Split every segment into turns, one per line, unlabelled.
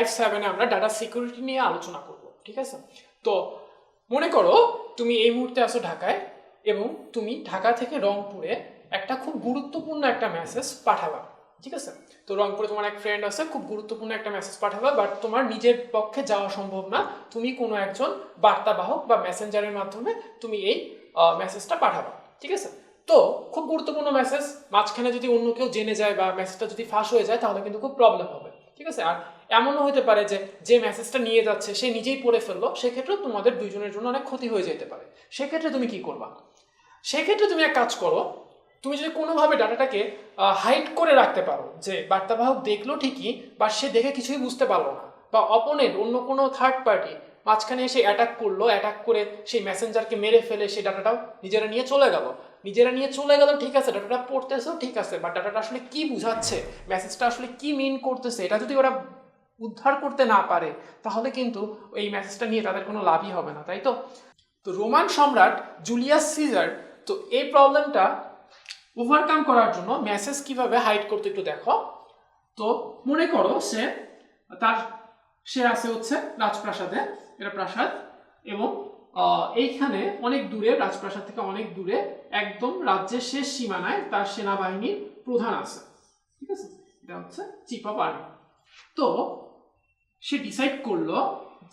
Type সেভেনে আমরা data security নিয়ে আলোচনা করব, ঠিক আছে? তো মনে করো তুমি এই মুহূর্তে আসো ঢাকায় এবং তুমি ঢাকা থেকে রংপুরে একটা খুব গুরুত্বপূর্ণ একটা মেসেজ পাঠাবা, ঠিক আছে? তো রংপুরে তোমার এক ফ্রেন্ড আছে, খুব গুরুত্বপূর্ণ একটা মেসেজ পাঠাবা বাট তোমার নিজের পক্ষে যাওয়া সম্ভব না। তুমি কোনো একজন বার্তাবাহক বা মেসেঞ্জারের মাধ্যমে তুমি এই মেসেজটা পাঠাবা, ঠিক আছে? তো খুব গুরুত্বপূর্ণ মেসেজ মাঝখানে যদি অন্য কেউ জেনে যায় বা মেসেজটা যদি ফাঁস হয়ে যায়, তাহলে কিন্তু খুব প্রবলেম হবে। ঠিক আছে? আর এমনও হতে পারে যে যে মেসেজটা নিয়ে যাচ্ছে, সে নিজেই পড়ে ফেলল, সেক্ষেত্রেও তোমাদের দুইজনের জন্য অনেক ক্ষতি হয়ে যেতে পারে। সেক্ষেত্রে তুমি কি করবা? সেক্ষেত্রে তুমি এক কাজ করো, তুমি যদি কোনোভাবে ডাটাটাকে হাইড করে রাখতে পারো যে, বার্তাবাহক দেখল ঠিকই বা সে দেখে কিছুই বুঝতে পারল না, বা অপোনেন্ট অন্য কোনো থার্ড পার্টি মাঝখানে এসে অ্যাটাক করল অ্যাটাক করে সেই মেসেঞ্জারকে মেরে ফেলে সেই ডাটাটাও নিজেরা নিয়ে চলে গেল। নিজেরা নিয়ে চলে গেল, ঠিক আছে ডাটাটা পড়তেছেও ঠিক আছে বাট ডাটাটা আসলে কি বুঝাচ্ছে মেসেজটা আসলে কি মিন করতেছে, এটা যদি ওরা উদ্ধার করতে না পারে, তাহলে কিন্তু এই মেসেজটা নিয়ে তাদের কোনো লাভই হবে না, তাই তো? তো রোমান সম্রাট জুলিয়াস সিজার, তো এই প্রবলেমটা ওভারকাম করার জন্য মেসেজ কীভাবে হাইড করতে একটু দেখো। তো মনে করো সে, তার, সে আছে হচ্ছে রাজপ্রাসাদে, এটা প্রাসাদ, এবং এইখানে অনেক দূরে, রাজপ্রাসাদ থেকে অনেক দূরে, একদম রাজ্যের শেষ সীমানায় তার সেনাবাহিনীর প্রধান আছে। ঠিক আছে? এটা হচ্ছে চিপা পার্মি। তো সে ডিসাইড করল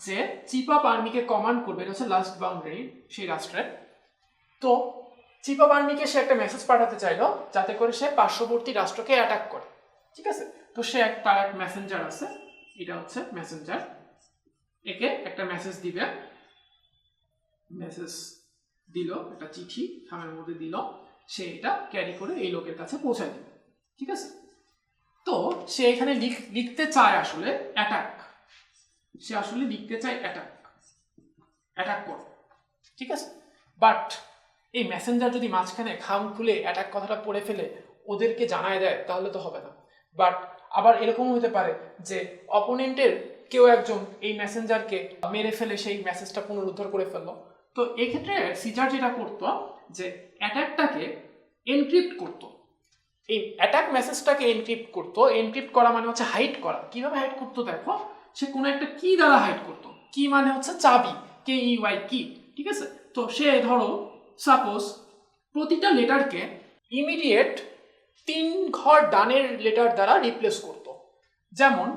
যে চিপা পার্মিকে কমান্ড করবে, এটা হচ্ছে লাস্ট বাউন্ডারি সেই রাষ্ট্রের। তো চিপা অফ আর্মিকে সে একটা মেসেজ পাঠাতে চাইলো, যাতে করে সে পার্শ্ববর্তী রাষ্ট্রকে অ্যাটাক করে। ঠিক আছে? তো সে এক, তার এক মেসেঞ্জার আছে, এটা হচ্ছে মেসেঞ্জার একে একটা মেসেজ দিবে। মেসেজ দিল, একটা চিঠি খামের মধ্যে দিল, সে এটা ক্যারি করে এই লোকের কাছে পৌঁছায় দিবে ঠিক আছে? তো সে এখানে লিখ- লিখতে চায় আসলে অ্যাটাক সে আসলে লিখতে চায় অ্যাটাক অ্যাটাক করো, ঠিক আছে? বাট এই মেসেঞ্জার যদি মাঝখানে খাম খুলে অ্যাটাক কথাটা পড়ে ফেলে, ওদেরকে জানায় দেয়, তাহলে তো হবে না। বাট আবার এরকম হতে পারে যে অপোনেন্টের কেউ একজন এই মেসেঞ্জারকে মেরে ফেলে, সেই মেসেজটা পুনরুদ্ধার করে ফেলল। তো এই ক্ষেত্রে সিজার যেটা করতো, যে অ্যাটাকটাকে এনক্রিপ্ট করতো। এই অ্যাটাক মেসেজটাকে এনক্রিপ্ট করতো এনক্রিপ্ট করা মানে হচ্ছে হাইড করা। কীভাবে হাইড করতো দেখো? সে কোনো একটা কি দ্বারা হাইড করতো। কি মানে হচ্ছে চাবি কে ই ওয়াই কি ঠিক আছে? তো সে ধরো সাপোজ প্রতিটা লেটারকে ইমিডিয়েট তিন ঘর ডানের লেটার দ্বারা রিপ্লেস করতো। যেমন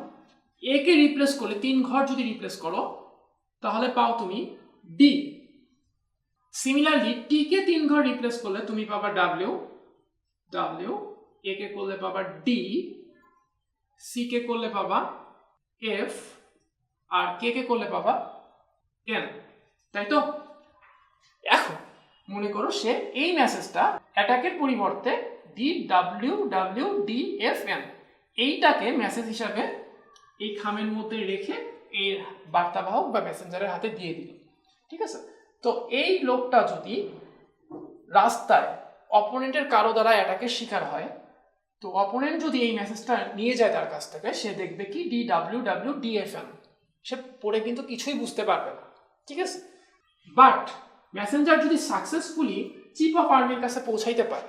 এ কে রিপ্লেস করলে, তিন ঘর যদি রিপ্লেস করো, তাহলে পাও তুমি ডি সিমিলারলি টি কে তিন ঘর রিপ্লেস করলে তুমি পাবা ডাব্লিউ ডাব্লিউ এ কে করলে পাবা ডি সি কে করলে পাবা এফ আর কে কে করলে পাবা এন তাই তো? এখন মনে করো সে এই মেসেজটা অ্যাটাকের পরিবর্তে D W W D F N এইটাকে মেসেজ হিসাবে এই খামের মধ্যে রেখে এই বার্তাবাহক বা মেসেঞ্জারের হাতে দিয়ে দিল। ঠিক আছে? তো এই লোকটা যদি রাস্তায় অপোনেন্টের কারও দ্বারা অ্যাটাকের শিকার হয়, তো অপোনেন্ট যদি এই মেসেজটা নিয়ে যায় তার কাছ থেকে, সে দেখবে কি ডি ডাব্লিউ ডাব্লিউ ডিএফএন সে পড়ে কিন্তু কিছুই বুঝতে পারবে না, ঠিক আছে? বাট মেসেঞ্জার যদি সাকসেসফুলি চিফ অফ আর্মির কাছে পৌঁছাইতে পারে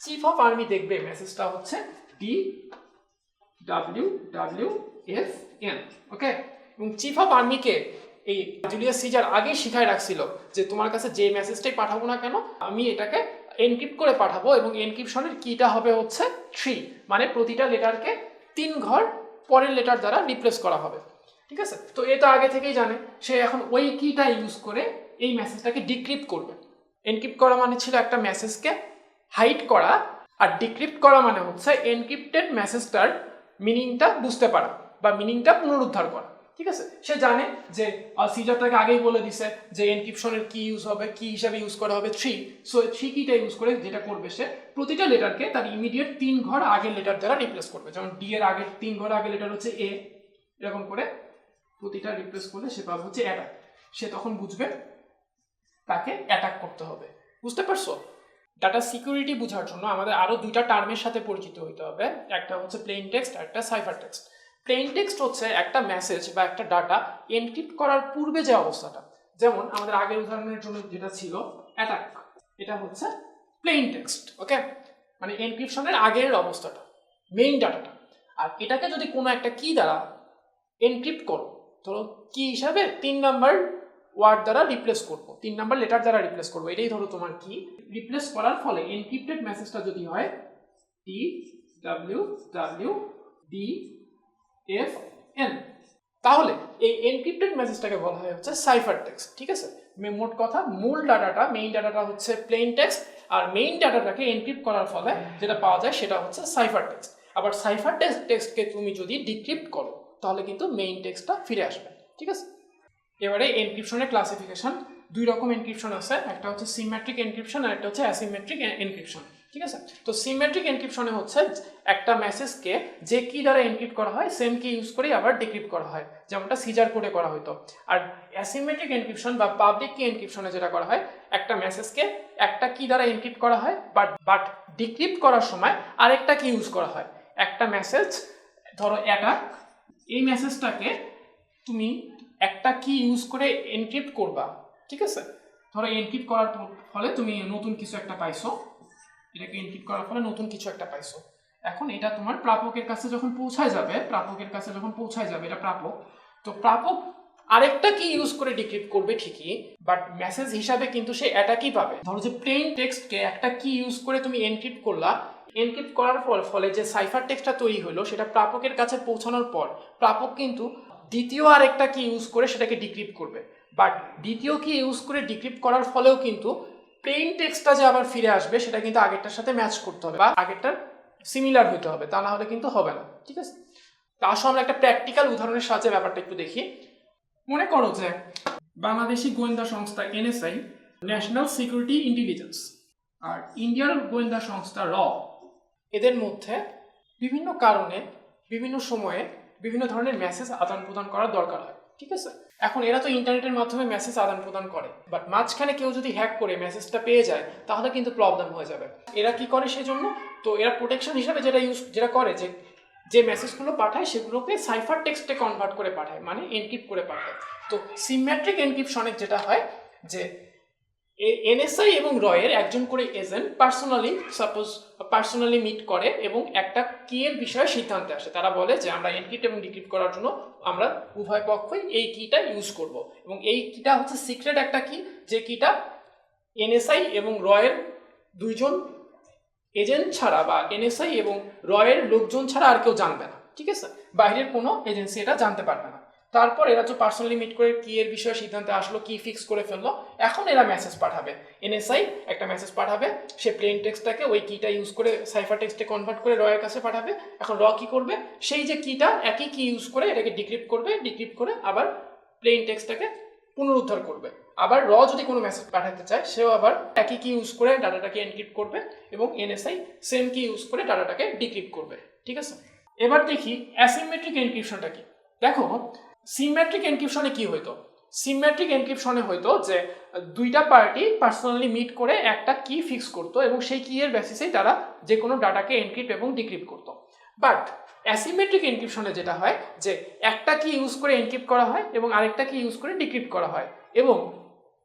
চিফ অফ আর্মি দেখবে মেসেজটা হচ্ছে D W W F N okay এবং চিফ অফ আর্মিকে এই জুলিয়াস সিজার আগেই শিখায় রাখছিল যে তোমার কাছে যে মেসেজটাই পাঠাবো না কেন, আমি এটাকে এনক্রিপ্ট করে পাঠাবো এবং এনক্রিপশনের কিটা হবে হচ্ছে থ্রি মানে প্রতিটা লেটারকে তিন ঘর পরের লেটার দ্বারা রিপ্লেস করা হবে। ঠিক আছে? তো এটা আগে থেকেই জানে, সে এখন ওই কিটা ইউজ করে এই মেসেজটাকে ডিক্রিপ্ট করবে। এনক্রিপ্ট করা মানে ছিল একটা মেসেজকে হাইড করা, আর ডিক্রিপ্ট করা মানে হচ্ছে এনক্রিপ্টেড মেসেজটার মিনিংটা বুঝতে পারা বা মিনিংটা পুনরুদ্ধার করা। ঠিক আছে? সে জানে যে সিজার তাকে আগেই বলে দিছে যে এনক্রিপশনের কি ইউজ হবে, কি হিসাবে ইউজ করা হবে থ্রি সো থ্রি কিটা ইউজ করে যেটা করবে সে, প্রতিটা লেটারকে তার ইমিডিয়েট তিন ঘর আগের লেটার দ্বারা রিপ্লেস করবে। যেমন ডি এর আগের তিন ঘর আগের লেটার হচ্ছে এ এরকম করে প্রতিটা রিপ্লেস করলে সে পাবে হচ্ছে অ্যাটাক সে তখন বুঝবে তাকে অ্যাটাক করতে হবে। বুঝতে পারছ? ডাটা সিকিউরিটি বোঝার জন্য আমাদের আরও দুইটা টার্মের সাথে পরিচিত হতে হবে। একটা হচ্ছে প্লেন টেক্সট আর একটা সাইফার টেক্সট প্লেন টেক্সট হচ্ছে একটা মেসেজ বা একটা ডাটা এনক্রিপ্ট করার পূর্বে যে অবস্থাটা। যেমন আমাদের আগের উদাহরণের জন্য যেটা ছিল অ্যাটাক এটা হচ্ছে প্লেন টেক্সট ওকে মানে এনক্রিপশনের আগের অবস্থাটা মেইন ডাটাটা আর এটাকে যদি কোনো একটা কি দ্বারা এনক্রিপ্ট করো, ধরো কি হিসাবে তিন নাম্বার ওয়ার্ড দ্বারা রিপ্লেস করব। তিন নাম্বার লেটার দ্বারা রিপ্লেস করব, এটাই ধরো তোমার কি রিপ্লেস করার ফলে এনক্রিপ্টেড মেসেজটা যদি হয় T W W D F N তাহলে এই এনক্রিপ্টেড মেসেজটাকে বলা হয় হচ্ছে সাইফার টেক্সট ঠিক আছে? মোট কথা, মূল ডাটাটা মেইন ডাটাটা হচ্ছে প্লেন টেক্সট আর মেইন ডাটাটাকে এনক্রিপ্ট করার ফলে যেটা পাওয়া যায় সেটা হচ্ছে সাইফার টেক্সট আবার সাইফার টেক্সট টেক্সটকে তুমি যদি ডিক্রিপ্ট করো, তাহলে কিন্তু মেইন টেক্সটটা ফিরে আসবে, ঠিক আছে? এবারে এনক্রিপশনের ক্লাসিফিকেশন দুই রকম এনক্রিপশন আছে, একটা হচ্ছে সিমেট্রিক এনক্রিপশন আর একটা হচ্ছে অ্যাসিমেট্রিক এনক্রিপশন ঠিক আছে? তো সিমেট্রিক এনক্রিপশনে হচ্ছে একটা মেসেজকে যে কি দ্বারা এনক্রিপ্ট করা হয় সেম কি ইউজ করেই আবার ডিক্রিপ্ট করা হয়। যেমনটা সিজার কোডে করা হতো আর অ্যাসিমেট্রিক এনক্রিপশন বা পাবলিক কি এনক্রিপশনে যেটা করা হয়, একটা মেসেজকে একটা কি দ্বারা এনক্রিপ্ট করা হয় বাট বাট ডিক্রিপ্ট করার সময় আরেকটা কি ইউজ করা হয়। একটা মেসেজ ধরো অ্যাটাক এই মেসেজটাকে তুমি একটা কি ইউজ করে এনক্রিপ্ট করবা। ঠিক আছে? ধরো এনক্রিপ্ট করার ফলে তুমি নতুন কিছু একটা পাইছো। এটাকে এনক্রিপ্ট করার ফলে নতুন কিছু একটা পাইছো। এখন এটা তোমার প্রাপকের কাছে যখন পৌঁছায় যাবে, প্রাপকের কাছে যখন পৌঁছায় যাবে, এটা প্রাপক। তো প্রাপক আরেকটা কি ইউজ করে ডিক্রিপ্ট করবে ঠিকই বাট মেসেজ হিসাবে কিন্তু সে অ্যাটাকই পাবে? ধরো যে প্লেন টেক্সটকে একটা কি ইউজ করে তুমি এনক্রিপ্ট করলা। এনক্রিপ্ট করার ফলে যে সাইফার টেক্সটটা তৈরি হলো, সেটা প্রাপকের কাছে পৌঁছানোর পর প্রাপক কিন্তু দ্বিতীয় আরেকটা কি ইউজ করে সেটাকে ডিক্রিপ্ট করবে। বাট দ্বিতীয় কি ইউজ করে ডিক্রিপ্ট করার ফলেও কিন্তু প্লেন টেক্সটটা যে আবার ফিরে আসবে, সেটা কিন্তু আগেরটার সাথে ম্যাচ করতে হবে বা আগেরটার সিমিলার হতে হবে, তা না হলে কিন্তু হবে না, ঠিক আছে? তা আসো আমরা একটা প্র্যাকটিক্যাল উদাহরণের সাহায্যে ব্যাপারটা একটু দেখি। মনে করো যে বাংলাদেশি গোয়েন্দা সংস্থা এনএসআই ন্যাশনাল সিকিউরিটি ইন্টেলিজেন্স আর ইন্ডিয়ার গোয়েন্দা সংস্থা র, এদের মধ্যে বিভিন্ন কারণে, বিভিন্ন সময়ে, বিভিন্ন ধরনের মেসেজ আদান প্রদান করার দরকার হয়। ঠিক আছে? এখন এরা তো ইন্টারনেটের মাধ্যমে মেসেজ আদান প্রদান করে। বাট মাঝখানে কেউ যদি হ্যাক করে মেসেজটা পেয়ে যায়, তাহলে কিন্তু প্রবলেম হয়ে যাবে। এরা কি করে সেজন্য? তো এরা প্রোটেকশন হিসাবে যেটা ইউজ যেটা করে যে যে মেসেজগুলো পাঠায়, সেগুলোকে সাইফার টেক্সটে কনভার্ট করে পাঠায় মানে এনক্রিপ্ট করে পাঠায়। তো সিমেট্রিক এনক্রিপশনের যেটা হয়, যে এনএসআই এবং রয়ের একজন করে agent personally, suppose, personally meet করে এবং একটা কি এর বিষয়ে সিদ্ধান্তে আসে। তারা বলে যে, আমরা এনক্রিপ্ট এবং ডিক্রিপ্ট করার জন্য আমরা উভয় পক্ষই এই কিটা ইউজ করব। এবং এই কিটা হচ্ছে সিক্রেট একটা কি, যে কিটা এনএসআই এবং রয়ের দুইজন এজেন্ট ছাড়া বা এনএসআই এবং রয়ের লোকজন ছাড়া আর কেউ জানবে না। ঠিক আছে? বাইরের কোনো এজেন্সি এটা জানতে পারবে না। তারপর এরা তো পার্সোনালি মিট করে কি এর বিষয়ে সিদ্ধান্তে আসলো, কি ফিক্স করে ফেলল। এখন এরা মেসেজ পাঠাবে। এনএসআই একটা মেসেজ পাঠাবে, সে প্লেন টেক্সটটাকে ওই কিটা ইউজ করে সাইফার টেক্সটে কনভার্ট করে রয়ের কাছে পাঠাবে। এখন র কি করবে? সেই যে কিটা একই কি ইউজ করে এটাকে ডিক্রিপ্ট করবে ডিক্রিপ্ট করে আবার প্লেন টেক্সটটাকে পুনরুদ্ধার করবে। আবার র যদি কোনো মেসেজ পাঠাতে চায়, সেও আবার একই কি ইউজ করে ডাটাটাকে এনক্রিপ্ট করবে এবং এনএসআই সেম কি ইউজ করে ডাটাটাকে ডিক্রিপ্ট করবে। ঠিক আছে? এবার দেখি অ্যাসিমেট্রিক এনক্রিপশনটা কি? দেখো সিমেট্রিক এনক্রিপশনে কি হইতো? সিমেট্রিক এনক্রিপশনে হইতো যে, দুইটা পার্টি পার্সোনালি মিট করে একটা কি ফিক্স করতো এবং সেই কি এর বেসিসেই তারা যে কোনো ডাটাকে এনক্রিপ্ট এবং ডিক্রিপ্ট করতো। বাট অ্যাসিমেট্রিক এনক্রিপশনে যেটা হয় যে, একটা কি ইউজ করে এনক্রিপ্ট করা হয় এবং আরেকটা কি ইউজ করে ডিক্রিপ্ট করা হয় এবং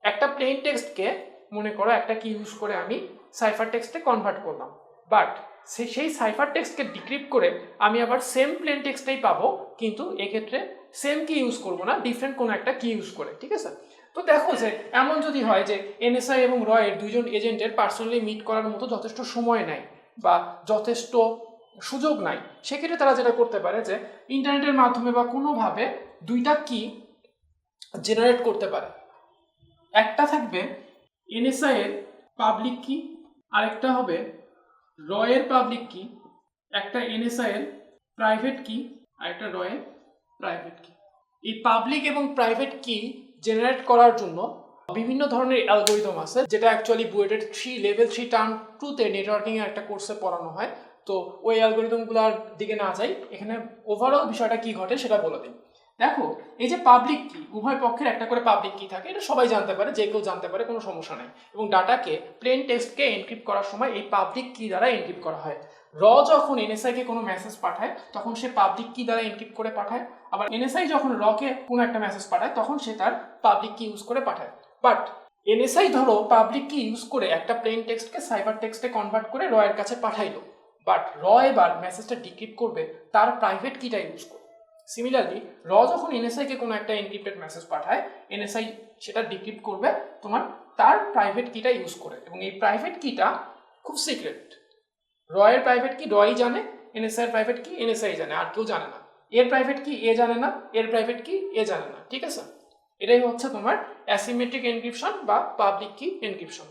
একটা প্লেন টেক্সটকে মনে করো একটা কি ইউজ করে আমি সাইফার টেক্সটে কনভার্ট করলাম। বাট সেই সাইফার টেক্সটকে ডিক্রিপ্ট করে আমি আবার সেম প্লেন টেক্সটাই পাবো, কিন্তু এক্ষেত্রে সেম কি ইউজ করব না ডিফারেন্ট কোনো একটা কি ইউজ করে, ঠিক আছে? তো দেখো যে, এমন যদি হয় যে এনএসআই এবং রয়ের দুইজন এজেন্টের পার্সোনালি মিট করার মতো যথেষ্ট সময় নেই বা যথেষ্ট সুযোগ নাই, সেক্ষেত্রে তারা যেটা করতে পারে যে ইন্টারনেটের মাধ্যমে বা কোনোভাবে দুইটা কি জেনারেট করতে পারে। একটা থাকবে এনএসআই এর পাবলিক কি আরেকটা হবে রয়ের পাবলিক কি একটা এনএসআই এর প্রাইভেট কি আর একটা রয়ের প্রাইভেট কি এই পাবলিক এবং প্রাইভেট কি জেনারেট করার জন্য বিভিন্ন ধরনের অ্যালগোরিদম আছে, যেটা অ্যাকচুয়ালি বুয়েটের থ্রি লেভেল থ্রি টার্ম টুতে নেটওয়ার্কিং এর একটা কোর্সে পড়ানো হয়। তো ওই অ্যালগোরিদমগুলোর দিকে না যাই, এখানে ওভারঅল বিষয়টা কি ঘটে সেটা বলে দিই। দেখো, এই যে পাবলিক কি উভয় পক্ষের একটা করে পাবলিক কি থাকে, এটা সবাই জানতে পারে, যে কেউ জানতে পারে, কোনো সমস্যা নাই। এবং ডাটাকে প্লেন টেক্সটকে এনক্রিপ্ট করার সময় এই পাবলিক কি দ্বারা এনক্রিপ্ট করা হয়। র যখন এনএসআই কে কোনো মেসেজ পাঠায়, তখন সে পাবলিক কি দ্বারা এনক্রিপ্ট করে পাঠায়। আবার এনএসআই যখন রকে কোনো একটা মেসেজ পাঠায়, তখন সে তার পাবলিক কি ইউজ করে পাঠায়। বাট এনএসআই ধরো পাবলিক কি ইউজ করে একটা প্লেন টেক্সটকে সাইবার টেক্সটে কনভার্ট করে র এর কাছে পাঠাইলো। বাট র এবার মেসেজটা ডিক্রিপ্ট করবে, তার প্রাইভেট কিটা ইউজ করে সিমিলারলি র যখন এনএসআই কে কোনো একটা এনক্রিপ্টেড মেসেজ পাঠায় এনএসআই সেটা ডিক্রিপ্ট করবে, তোমার তার প্রাইভেট কিটা ইউজ করে। এবং এই প্রাইভেট কিটা খুব সিক্রেট র এর প্রাইভেট কি রই জানে এনএসআই এর প্রাইভেট কি এনএসআই জানে, আর কেউ জানে না। এর প্রাইভেট কি এ জানে না, এর প্রাইভেট কি এ জানে না, ঠিক আছে? এটাই হচ্ছে তোমার অ্যাসিমেট্রিক এনক্রিপশন বা পাবলিক কি এনক্রিপশন